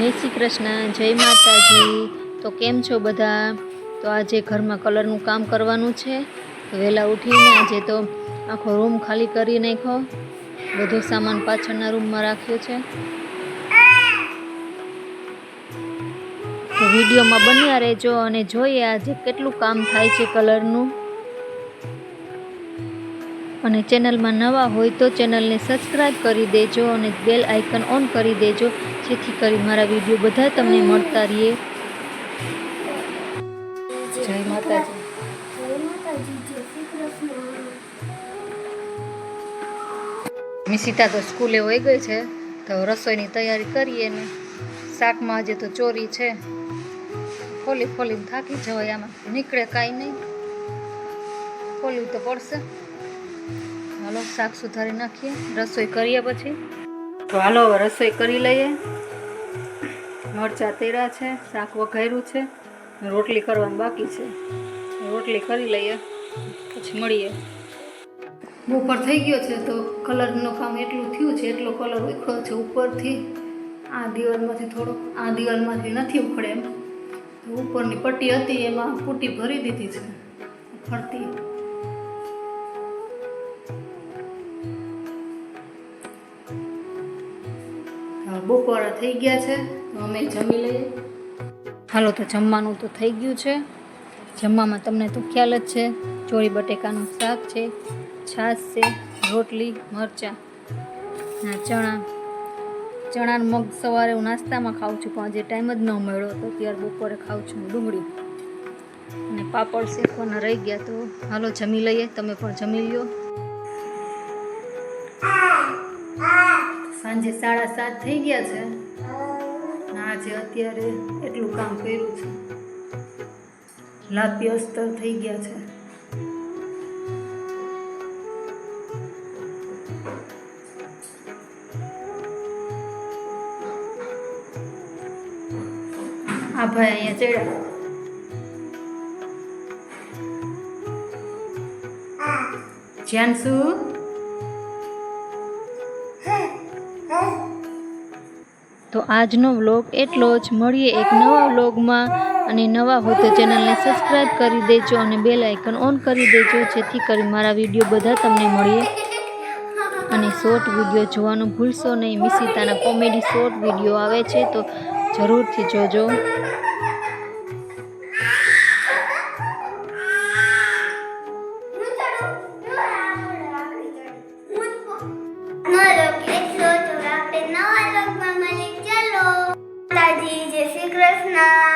જય શ્રી કૃષ્ણ, જય માતાજી. તો કેમ છો બધા? તો આજે ઘરમાં કલરનું કામ કરવાનું છે. વહેલા ઉઠીને આજે તો આખો રૂમ ખાલી કરી નાખ્યો. બધો સામાન પાછળના રૂમમાં રાખ્યો છે. વિડીયોમાં બન્યા રહેજો અને જોઈએ આજે કેટલું કામ થાય છે કલરનું. અને ચેનલમાં નવા હોય તો ચેનલને સબસ્ક્રાઈબ કરી દેજો અને બેલ આઇકન ઓન કરી દેજો, જેથી કરી મારા વીડિયો બધા તમને મળતા રહીએ. જય માતાજી. મિસિતા તો સ્કૂલે હોઈ ગઈ છે, તો રસોઈની તૈયારી કરીએ ને. શાકમાં આજે તો ચોરી છે. ખોલી ખોલીને થાકી જવાય આમાં. નીકળે કાંઈ નહીં. ફોલવું તો પડશે. શાક સુધારી નાખીએ, રસોઈ કરીએ પછી. તો હાલો રસોઈ કરી લઈએ. મરચાં તેરા છે, શાક વઘાર્યું છે, રોટલી કરવાની બાકી છે. રોટલી કરી લઈએ, પછી મળીએ. બપોર થઈ ગયો છે તો કલરનું કામ એટલું થયું છે, એટલો કલર ઉખડ્યો છે ઉપરથી. આ દિવાલમાંથી થોડો, આ દિવાલમાંથી નથી ઉખડે એમ. ઉપરની પટ્ટી હતી, એમાં પુટ્ટી ભરી દીધી છે. ફરતી. બપોરા થઈ ગયા છે અમે જમી લઈએ. હાલો, તો જમવાનું તો થઈ ગયું છે. જમવામાં તમને તો ખ્યાલ જ છે, ચોળી બટેકાનું શાક છે, છાશ છે, રોટલી, મરચાં, ના, ચણા. ચણા મગ સવારે હું નાસ્તામાં ખાઉં છું, પણ આજે ટાઈમ જ ન મળ્યો તો ત્યારે બપોરે ખાઉં છું ડુંગળી અને પાપડ શેકવાના રહી ગયા તો હાલો જમી લઈએ. તમે પણ જમી લ્યો. સાંજે સાડા સાત થઈ ગયા છે. આજે અત્યારે એટલું કામ કર્યું છે. લાપી અસ્તર થઈ ગયા છે. આ ભાઈ અહીંયા ચડ્યા. જ્યાંસુ તો આજનો વ્લોગ એટલો જ. મળીએ એક નવા વ્લોગમાં અને નવા હો તો ચેનલને સબસ્ક્રાઈબ કરી દેજો અને બેલ આઇકન ઓન કરી દેજો, જેથી કરી મારા વીડિયો બધા તમને મળીએ. અને શોર્ટ વીડિયો જોવાનું ભૂલશો નહીં. મિસિતાના કોમેડી શોર્ટ વીડિયો આવે છે તો જરૂરથી જોજો. No us.